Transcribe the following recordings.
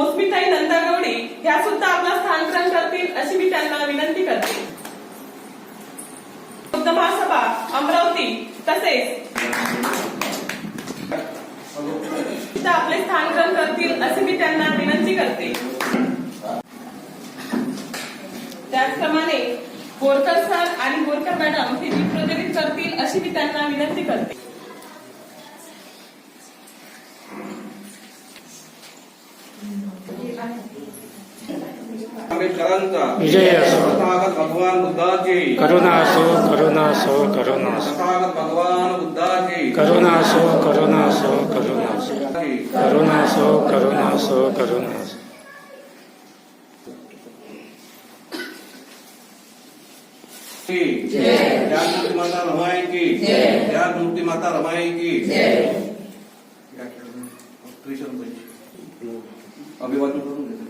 अस्मिताई गवडे या सुद्धा आपला स्थान करतील अशी मी त्यांना विनंती करते. बुद्ध महासभा अमरावती तसेच आपले स्थान करतील अशी मी त्यांना विनंती करते. त्याचप्रमाणे बोरकर सर आणि बोरकर मॅडम हे चित्रजनित करतील अशी मी त्यांना विनंती करते आंबेडकरांचा विजय असो. भगवान बुद्धाची. करुणा असो करुणा असो करुणा असो. भगवान बुद्धाची. करुणा असो करुणा असो करुणा असो. करुणा असो करुणा असो करुणा माता रमाई की माता रमाई की अभिवादन करून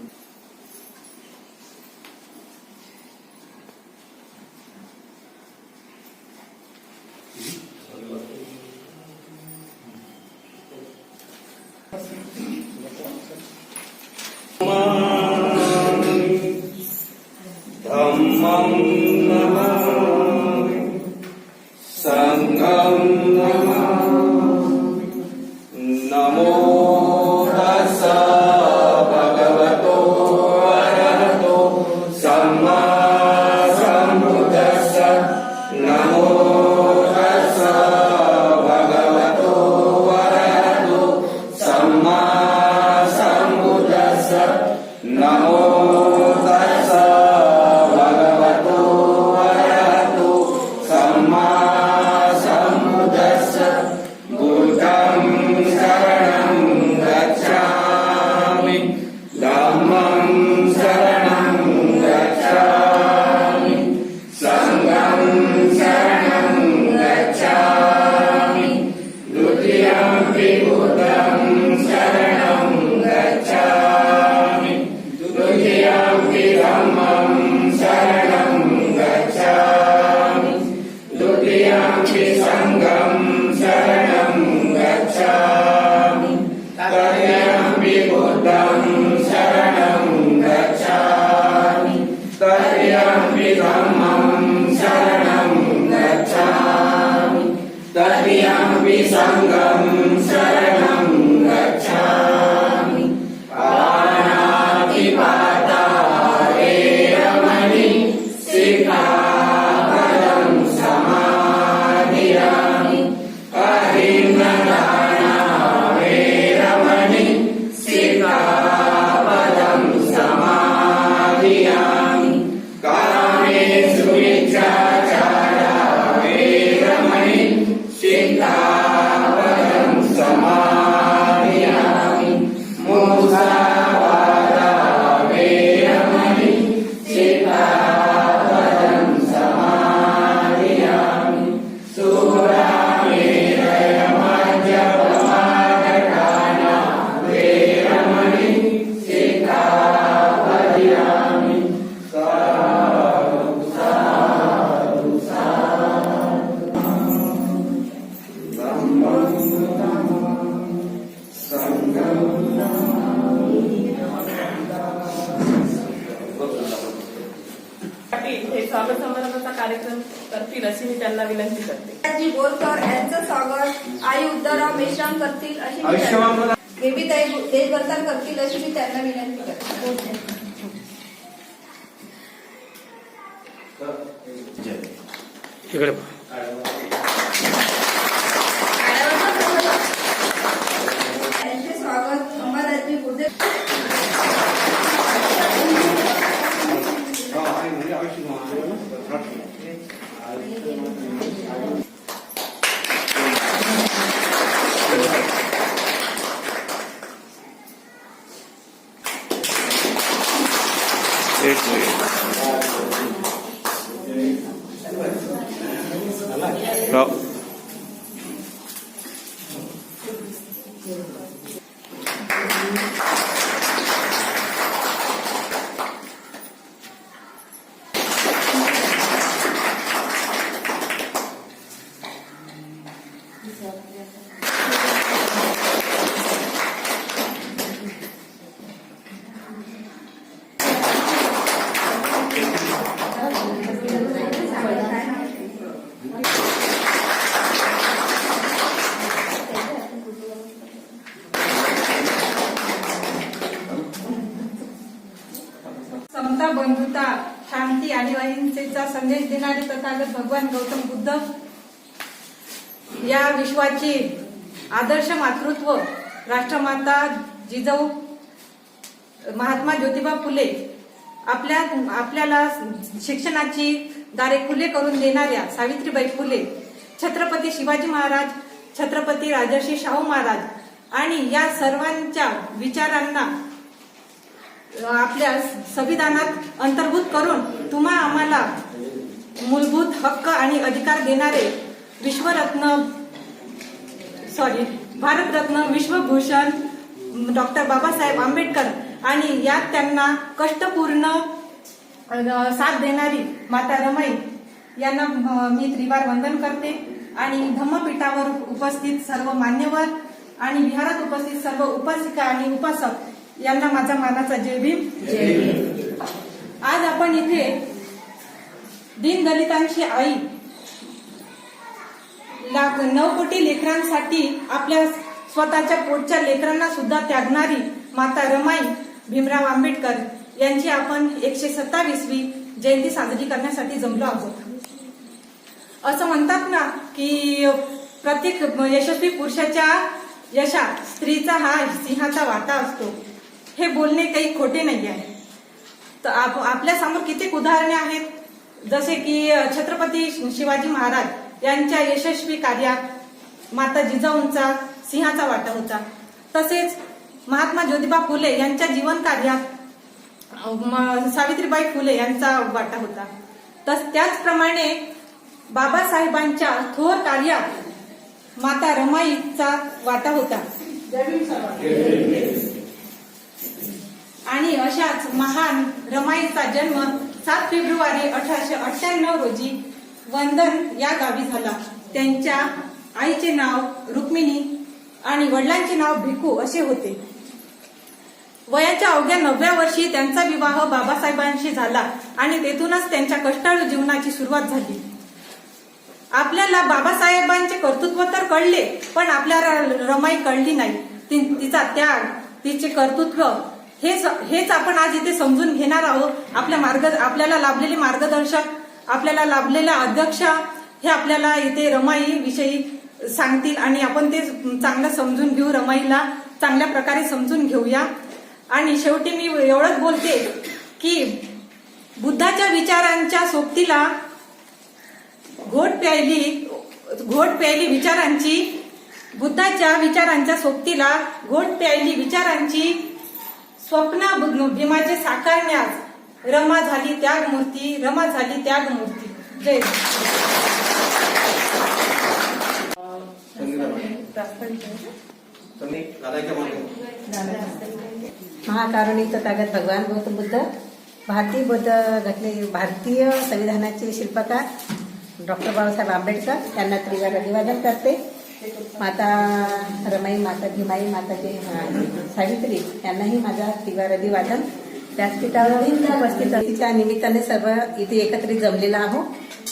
Om Nam Nam Sang Nam Dhammam इकडे पहा. यांचे स्वागत अंबादाजी बुद्धे म्हणजे आयुष्यमान एक मिनिट हो. बंधुता शांती आणि अहिंसेचा संदेश देणारे तथागत भगवान गौतम बुद्ध या विश्वाचे आदर्श मातृत्व राष्ट्रमाता जिजाऊ महात्मा ज्योतिबा फुले आपल्या आपल्याला शिक्षणाची दारे खुले करून देणाऱ्या सावित्रीबाई फुले छत्रपती शिवाजी महाराज छत्रपती राजर्षी शाहू महाराज आणि या सर्वांच्या विचारांना आपल्या संविधानात अंतर्भूत करून तुम्हा आम्हाला मूलभूत हक्क आणि अधिकार देणारे विश्वरत्न सॉरी भारतरत्न विश्वभूषण डॉक्टर बाबासाहेब आंबेडकर आणि यात त्यांना कष्टपूर्ण साथ देणारी माता रमाई यांना मी त्रिवार वंदन करते. आणि धम्मपीठावर उपस्थित सर्व मान्यवर आणि विहारात उपस्थित सर्व उपासिका आणि उपासक यांना माझा मानाचा जय भीम. आज आपण इथे दीनदलितांची आई लाख नऊ कोटी लेकरांसाठी आपल्या स्वतःच्या पोटच्या लेकरांना सुद्धा त्यागणारी माता रमाई भीमराव आंबेडकर यांची आपण एकशे सत्तावीसवी जयंती साजरी करण्यासाठी जमलो आहोत. असं म्हणतात ना की प्रत्येक यशस्वी पुरुषाच्या यशात स्त्रीचा हा सिंहाचा वाटा असतो. हे बोलणे काही खोटे नाही आहे. तर आप, आपल्यासमोर कित्येक उदाहरणे आहेत. जसे की छत्रपती शिवाजी महाराज यांच्या यशस्वी कार्यात माता जिजाऊंचा सिंहाचा वाटा होता. तसेच महात्मा ज्योतिबा फुले यांच्या जीवन कार्यात म- सावित्रीबाई फुले यांचा वाटा होता. तस त्याचप्रमाणे बाबासाहेबांच्या थोर कार्यात माता रमाईचा वाटा होता. आणि अशाच महान रमाईचा जन्म सात फेब्रुवारी अठराशे अठ्ठ्याण्णव रोजी वंदन या गावी झाला. त्यांच्या आईचे नाव रुक्मिणी आणि वडिलांचे नाव भिकू असे होते. वयाच्या अवघ्या नवव्या वर्षी त्यांचा विवाह बाबासाहेबांशी झाला आणि तेथूनच त्यांच्या कष्टाळू जीवनाची सुरुवात झाली. आपल्याला बाबासाहेबांचे कर्तृत्व तर कळले पण आपल्याला रमाई कळली नाही. तिचा त्याग तिचे कर्तृत्व हेच हेच आपण आज इथे समजून घेणार आहोत. आपल्या मार्ग आपल्याला लाभलेले मार्गदर्शक आपल्याला लाभलेल्या अध्यक्ष हे आपल्याला इथे रमाई विषयी सांगतील आणि आपण ते चांगलं समजून घेऊ रमाईला चांगल्या प्रकारे समजून घेऊया. आणि शेवटी मी एवढंच बोलते की बुद्धाच्या विचारांच्या सोबतीला घोट प्यायली घोट प्यायली विचारांची बुद्धाच्या विचारांच्या सोबतीला घोट प्यायली विचारांची स्वप्न भीमाचे साकारण्यास रमा झाली त्यागमूर्ती रमा झाली त्यागमूर्ती जय त्यांनी दादाच्या मागे. महाकारुणिक तथागत भगवान गौतम बुद्ध भारतीय बुद्ध घटने भारतीय संविधानाचे शिल्पकार डॉक्टर बाबासाहेब आंबेडकर यांना त्रिवार अभिवादन करते. माता रमाई माता भीमाई माता जे सावित्री यांनाही माझा त्रिवार अभिवादन. व्यासपीठावर उपस्थित तिच्या निमित्ताने सर्व इथे एकत्रित जमलेला आहोत.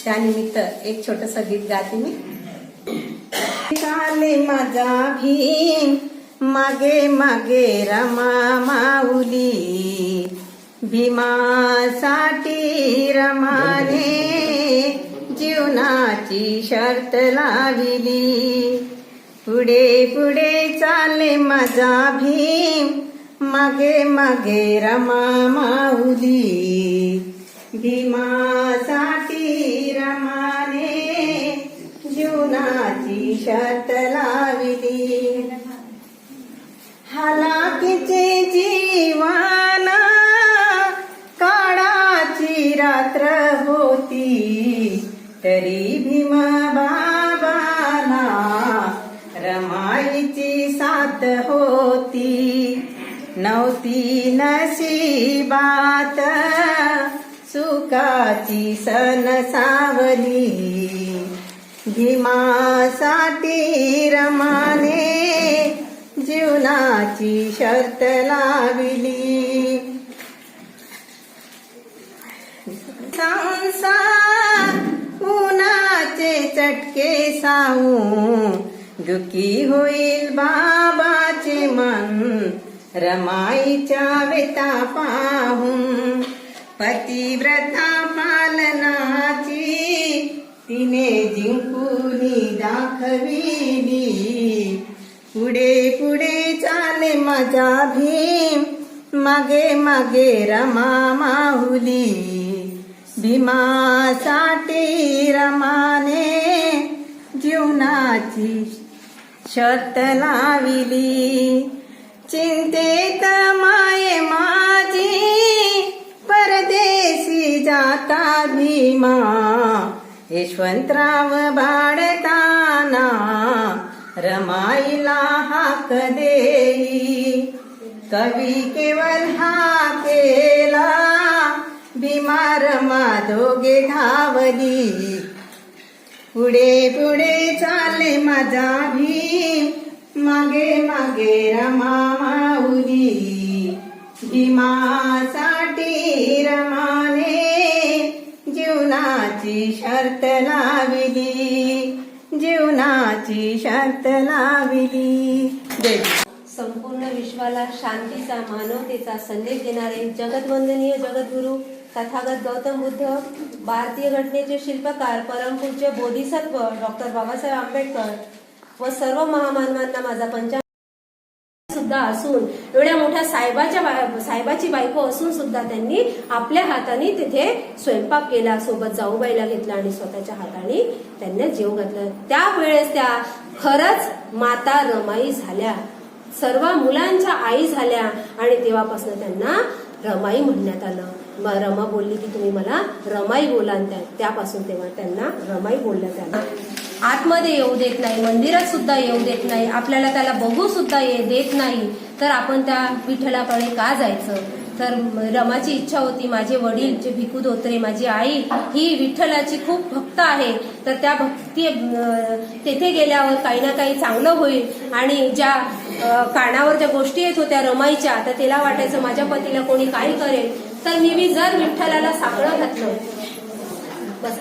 त्यानिमित्त एक छोटस गीत गाते मी. चाले माझा भीम मागे मागे रमा माऊली. भीमासाठी रमाने जीवनाची शर्त लाविली. पुढे पुढे चाले माझा भीम मागे मागे रमा माऊली. भीमासाठी रमाने जीवनाची शर्त लाविली. हालाकीचे जीवाना काळाची रात्र होती. तरी भीमा बाबाला रमाईची साथ होती. नव्हती नशिबात. सुखाची सन सावली. भीमासाठी रमाने जीवनाची शर्त लाविली. संसार उन्हाचे चटके साऊ दुखी होईल बाबाचे मन. रमाईच्या वेता पाहून पतिव्रता पालनाची तिने जिंकुनी दाखविली. पुढे पुढे चाले माझा भीम मागे मागे रमा माहुली. भीमासाठी रमाने जीवनाची शर्त लाविली. चिंतेत माये माझी परदेशी जाता भीमा. यशवंतराव बाळताना रमाईला हाक देई. कवी केवल हा केला भीमा रमा दोघे धावली. पुढे पुढे चाले माझा भीम. मागे मागे रमा माऊली. भीमासाठी रमाने जीवनाची शर्त लाविली. जीवनाची शर्त लाविली. जय संपूर्ण विश्वाला शांतीचा मानवतेचा संदेश देणारे जगतवंदनीय जगद्गुरू तथागत गौतम बुद्ध भारतीय घटनेचे शिल्पकार परमपूज्य बोधिसत्व डॉक्टर बाबासाहेब आंबेडकर व सर्व महामानवांना माझा पंचा सुद्धा असून एवढ्या मोठ्या साहेबाच्या बा- साहेबाची बायको असून सुद्धा त्यांनी आपल्या हाताने तिथे स्वयंपाक केला सोबत जाऊबाईला घेतला आणि स्वतःच्या हाताने त्यांना जेव घातलं. त्यावेळेस त्या खरंच माता रमाई झाल्या. सर्व मुलांच्या आई झाल्या आणि तेव्हापासून त्यांना रमाई म्हणण्यात आलं. रमा बोलली की तुम्ही मला रमाई बोला त्या- त्यापासून तेव्हा त्यांना रमाई बोलण्यात आलं. आतमध्ये येऊ देत नाही मंदिरात सुद्धा येऊ देत नाही आपल्याला त्याला बघू सुद्धा ये देत नाही तर आपण त्या विठ्ठलाकडे का जायचं? तर रमाची इच्छा होती माझे वडील जे भिकू धोत्रे माझी आई ही विठ्ठलाची खूप भक्त आहे. तर त्या भक्ती तेथे गेल्यावर काही ना काही चांगलं होईल. आणि ज्या कानावर ज्या गोष्टी येत होत्या रमाईच्या तर तिला वाटायचं माझ्या पतीला कोणी काय करेल? तर मी मी जर विठ्ठलाला साकडं घातलं. बस.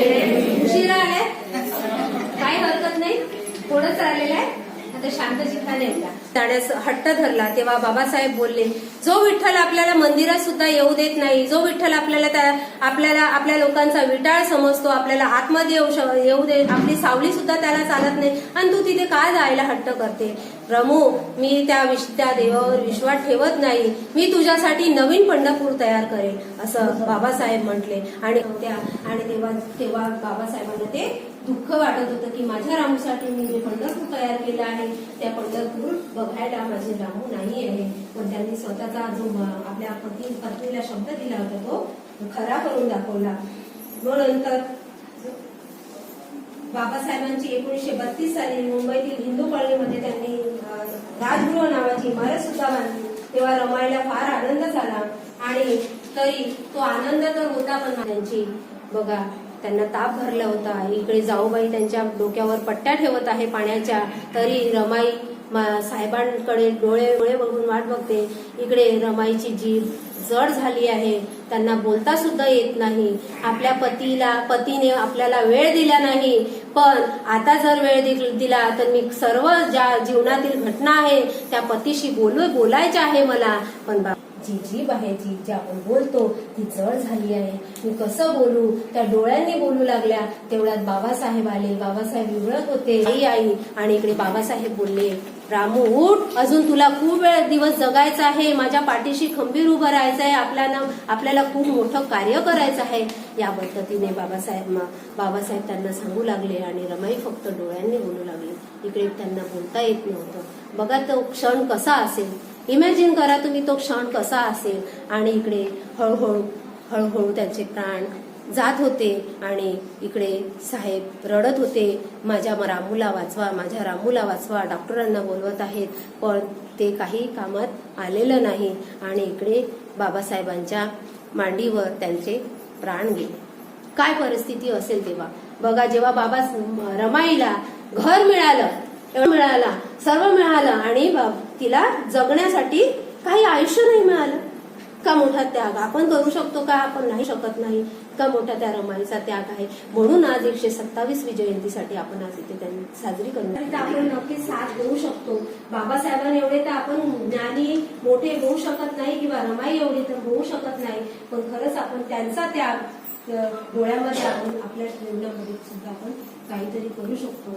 उशिरा आल्या. काही हरकत नाही. थोडंच आलेलं आहे. आता शांत चित्ताने येऊया. जाण्यास हट्ट धरला. तेव्हा बाबासाहेब बोलले जो विठ्ठल आपल्याला मंदिरात सुद्धा येऊ देत नाही जो विठ्ठल आपल्याला त्या आपल्याला आपल्या लोकांचा विटाळ समजतो आपल्याला आतमध्ये येऊ येऊ दे आपली सावली सुद्धा त्याला चालत नाही आणि तू तिथे काय जायला हट्ट करते? प्रमो मी त्या विश त्या देवावर विश्वास ठेवत नाही. मी तुझ्यासाठी नवीन पंढरपूर तयार करेल असं बाबासाहेब म्हटले. आणि त्या आणि तेव्हा तेव्हा बाबासाहेबांना ते दुःख वाटत होतं की माझ्या रामूसाठी मी जे पंढरपूर तयार केलं आहे त्या पंढरपूर बघायला माझे रामू नाही आहे. पण त्यांनी स्वतःचा जो आपल्या पती पत्नीला शब्द दिला होता तो खरा करून दाखवला. मग नंतर बाबासाहेबांची एकोणीशे बत्तीस साली मुंबईतील हिंदू कॉलनीमध्ये त्यांनी राजगृह नावाची इमारत सुद्धा बांधली. तेव्हा रमायला फार आनंद झाला. आणि तरी तो आनंद तर होता पण त्यांची बघा त्यांना ताप भरला होता. इकडे जाऊबाई त्यांच्या डोक्यावर पट्ट्या ठेवत आहे पाण्याच्या. तरी रमाई मा- साहेबांकडे डोळे डोळे बघून वाट बघते. इकडे रमाईची जीभ जड झाली आहे. त्यांना बोलता सुद्धा येत नाही. आपल्या पतीला पतीने आपल्याला वेळ दिला नाही. पण आता जर वेळ दि- दिला तर मी सर्व ज्या जीवनातील घटना आहे त्या पतीशी बोलू बोलायच्या आहे मला. पण बा- जी जीभ आहे जी जी आपण बोलतो ती जड झाली आहे. मी कसं बोलू? त्या डोळ्यांनी बोलू लागल्या. तेवढ्यात बाबासाहेब आले. बाबासाहेब विवळत होते. आई आई आणि इकडे बाबासाहेब बोलले. रामू उठ. अजून तुला खूप वेळ दिवस जगायचा आहे. माझ्या पाठीशी खंबीर उभं राहायचं आहे. आपल्याला आपल्याला खूप मोठं कार्य करायचं आहे. या पद्धतीने बाबासाहेब बाबासाहेब त्यांना सांगू लागले आणि रमाई फक्त डोळ्यांनी बोलू लागली. इकडे त्यांना बोलता येत नव्हतं. बघा तो क्षण कसा असेल. इमॅजिन करा तुम्ही तो क्षण कसा असेल. आणि इकडे हळूहळू हळूहळू त्यांचे प्राण जात होते आणि इकडे साहेब रडत होते. माझ्या रामूला वाचवा माझ्या रामूला वाचवा डॉक्टरांना बोलवत आहेत. पण ते काही कामात आलेलं नाही आणि इकडे बाबासाहेबांच्या मांडीवर त्यांचे प्राण गेले. काय परिस्थिती असेल तेव्हा? बघा जेव्हा बाबा रमाईला घर मिळालं एवढं मिळाला सर्व मिळालं आणि तिला जगण्यासाठी काही आयुष्य नाही मिळालं. इतका मोठा त्याग. आपण करू शकतो का? आपण नाही शकत नाही. इतका मोठा त्या रमाईचा त्याग आहे. म्हणून आज एकशे सत्तावीस विजयंतीसाठी आपण आज इथे त्यांनी साजरी करू. तर आपण नक्कीच साथ देऊ शकतो. बाबासाहेबांनी एवढे तर आपण ज्ञानी मोठे होऊ शकत नाही किंवा रमाई एवढी तर होऊ शकत नाही. पण खरंच आपण त्यांचा त्याग डोळ्यामध्ये आपण आपल्या जीवनामध्ये सुद्धा आपण काहीतरी करू शकतो.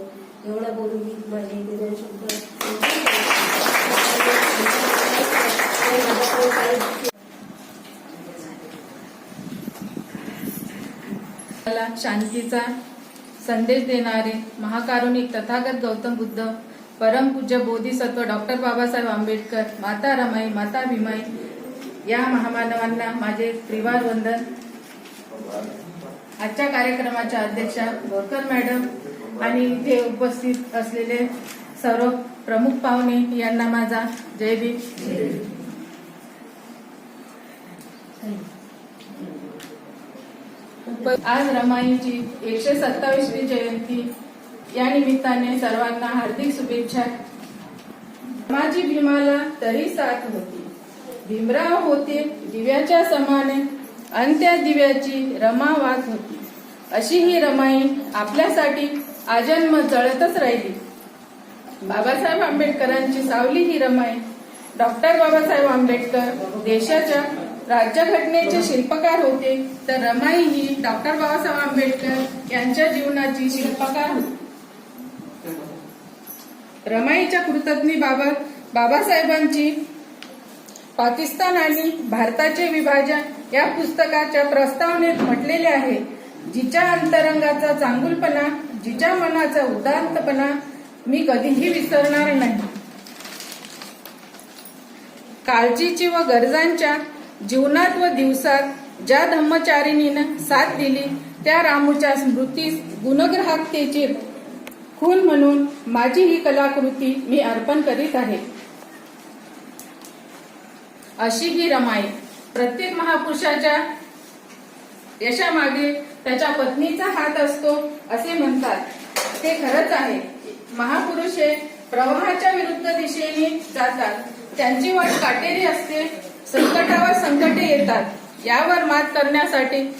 एवढं बोलून मी माझे दोन शब्द जगाला शांतीचा संदेश देणारे महाकारुणिक तथागत गौतम बुद्ध परमपूज्य बोधिसत्व डॉक्टर बाबासाहेब आंबेडकर माता रमाई माता भीमाई या महामानवांना माझे त्रिवार वंदन. आजच्या कार्यक्रमाच्या अध्यक्षा बोरकर मॅडम आणि इथे उपस्थित असलेले सर्व प्रमुख पाहुणे यांना माझा जय भीम. आज रमाईची एकशे सत्तावीसवी जयंती या निमित्ताने सर्वांना हार्दिक शुभेच्छा. माझी भीमाला तरी साथ होती. भीमराव होते दिव्याच्या समाने आणि त्या दिव्याची रमावात होती. अशी ही रमाई आपल्यासाठी आजन्म जळतच राहिली. बाबासाहेब आंबेडकरांची सावली ही रमाई डॉक्टर बाबासाहेब आंबेडकर देशाच्या राज्यघटनेचे शिल्पकार होते. तर रमाई ही डॉक्टर बाबासाहेब आंबेडकर यांच्या जीवनाची शिल्पकार होती. रमाईच्या कृतज्ञबाबत बाबासाहेबांची पाकिस्तान आणि भारताचे विभाजन या पुस्तकाच्या प्रस्तावनेत म्हटलेले आहे. जिच्या अंतरंगाचा चांगुलपणा जिच्या मनाचा उदांतपणा मी कधीही विसरणार नाही. काळजीची व गरजांच्या जीवनात व दिवसात ज्या धम्मचारिणीनं साथ दिली त्या रामूच्या स्मृतीस गुणग्राहकतेचे खून म्हणून माझी ही कलाकृती मी अर्पण करीत आहे. अशी ही रमाई प्रत्येक महापुरुषाच्या यशामागे त्याच्या पत्नीचा हात असतो असे म्हणतात. ते खरंच आहे. महापुरुष हे प्रवाहाच्या विरुद्ध दिशेने जातात. त्यांची वाट काटेरी असते. संकटावर संकटे येतात यावर मात करण्यासाठी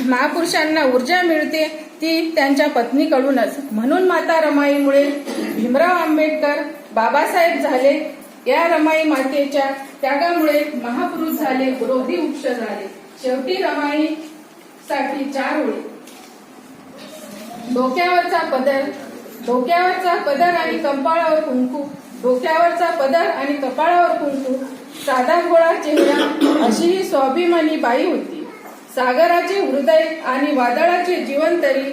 महापुरुषांना ऊर्जा मिळते ती त्यांच्या पत्नीकडूनच. म्हणून माता रमाईमुळे भीमराव आंबेडकर बाबासाहेब झाले. या रमाई मातेच्या त्यागामुळे महापुरुष झाले विरोधी वृक्ष झाले. शेवटी रमाई साठी चार ओळी. डोक्यावरचा पदर डोक्यावरचा पदर आणि कंपाळावर कुंकू. डोक्यावरचा पदर आणि कपाळावर कुंकू साधा गोळा चेहरा अशी ही स्वाभिमानी बाई होती. सागराचे हृदय आणि वादळाचे जीवन तरी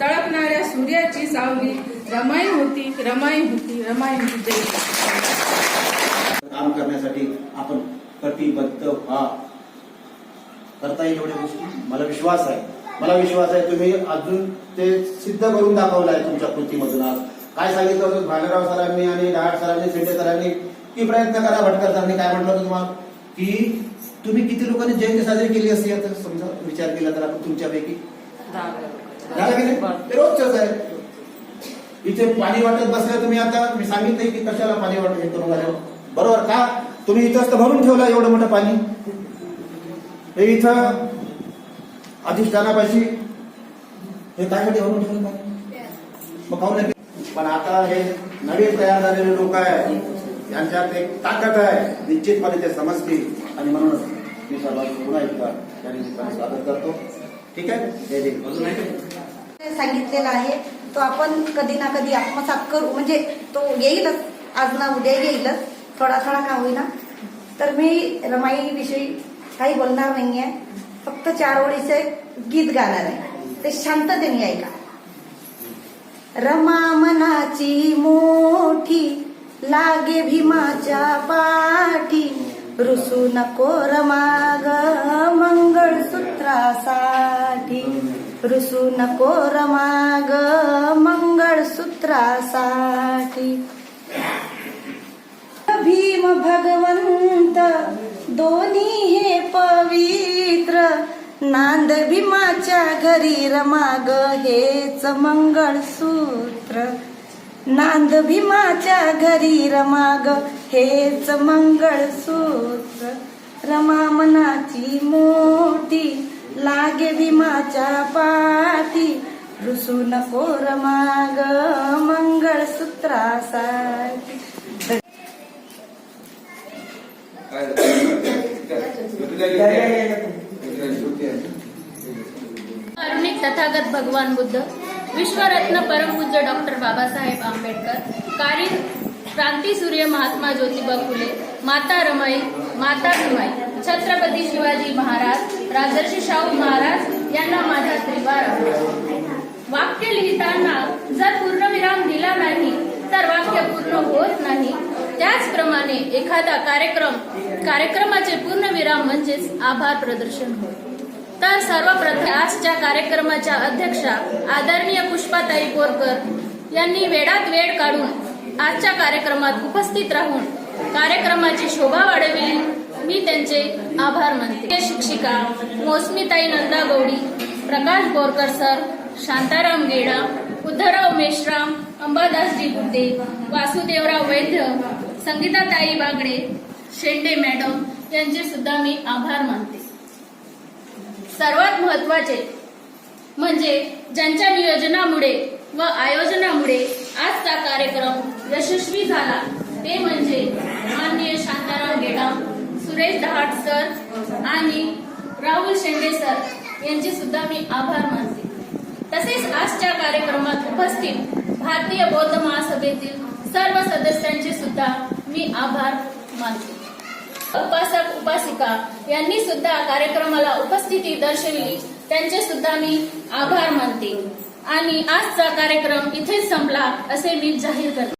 तळपणाऱ्या सूर्याची सावली रमाई होती रमाई होती रमाई होती जय काम करण्यासाठी आपण कटिबद्ध व्हा. करता येईल एवढ्या गोष्टी? मला विश्वास आहे. मला विश्वास आहे तुम्ही अजून ते सिद्ध करून दाखवलं आहे तुमच्या कृतीमधून आज. काय सांगितलं होतं? भालेराव सरांनी आणि डहाळ सरांनी शेंडे सरांनी? की प्रयत्न करा भटकर सरांनी काय म्हटलं होतं तुम्हाला? की तुम्ही किती लोकांनी जयंती साजरी केली असती आता? समजा विचार केला तर आपण तुमच्यापैकी. रोजच आहे. इथे पाणी वाटत बसल्या तुम्ही आता. मी सांगितलंय की कशाला पाणी वाटत हे करून आले बरोबर का? तुम्ही इथंच तर भरून ठेवलं एवढं मोठं पाणी. हे इथं अधिष्ठानापाशी हे कायसाठी भरून ठेवलं पाणी. मग नाही? पण आता हे नवीन तयार झालेले लोक आहेत. यांच्यात एक ताकद आहे. निश्चितपणे ते समजतील. आणि म्हणूनच मी सर्वांनी पुन्हा एकदा या निमित्ताने स्वागत करतो. ठीक आहे? जय सांगितलेला आहे. तो आपण कधी ना कधी आत्मसात करू. म्हणजे तो येईलच. आज ना उद्या येईलच. थोडा थोडा का होईना. तर मी रमाई विषयी काही बोलणार नाहीये. फक्त चार ओळीचे गीत गाणार आहे. ते शांततेने ऐका. रमा मनाची मोठी लागे भीमाच्या पाठी. रुसू नको रमाग मंगळसूत्रासाठी. रुसू नको रमाग मंगळसूत्रासाठी. भीम भगवंत दोन्ही हे पवित्र. नांद भीमाच्या घरी रमाग हेच मंगळसूत्र नांद भीमाच्या घरी रमाग हेच मंगळसूत्र रमा मनाची मोठी लागे भीमाच्या पाठी रुसू नको रमाग मंगळसूत्रासाठी कारुणिक तथागत भगवान बुद्ध विश्वरत्न परमपूज्य डॉक्टर बाबासाहेब आंबेडकर कार्य क्रांती सूर्य महात्मा ज्योतिबा फुले माता रमाई माता भीमाई छत्रपती शिवाजी महाराज राजर्षी शाहू महाराज यांना माझा त्रिवार वाक्य लिहिताना जर पूर्णविराम दिला नाही तर वाक्य पूर्ण होत नाही. त्याचप्रमाणे एखादा कार्यक्रम कार्यक्रमाचे पूर्णविराम म्हणजेच आभार प्रदर्शन होय. तर सर्वप्रथम आजच्या कार्यक्रमाच्या अध्यक्षा आदरणीय पुष्पाताई बोरकर यांनी वेळात वेळ काढून आजच्या कार्यक्रमात उपस्थित राहून कार्यक्रमाची शोभा वाढविली. मी त्यांचे आभार मानते. शिक्षिका मोसमीताई नंदा गौडी प्रकाश बोरकर सर शांताराम गेडा उद्धवराव मेश्राम अंबादासजी गुड्डे वासुदेवराव वैद्य संगीताताई बागडे शेंडे मॅडम यांचे सुद्धा मी आभार मानते. सर्वात महत्त्वाचे म्हणजे ज्यांच्या नियोजनामुळे व आयोजनामुळे आजचा कार्यक्रम यशस्वी झाला ते म्हणजे माननीय शांताराम गेडा सुरेश दहाट सर आणि राहुल शेंडे सर यांचे सुद्धा मी आभार मानते. तसेच आजच्या कार्यक्रमात उपस्थित भारतीय बौद्ध महासभेतील सर्व सदस्यांचे सुद्धा मी आभार मानते. उपासक उपासिका यांनी सुद्धा कार्यक्रमाला उपस्थिती दर्शविली. त्यांचे सुद्धा मी आभार मानते. आणि आजचा कार्यक्रम इथेच संपला असे मी जाहीर करते.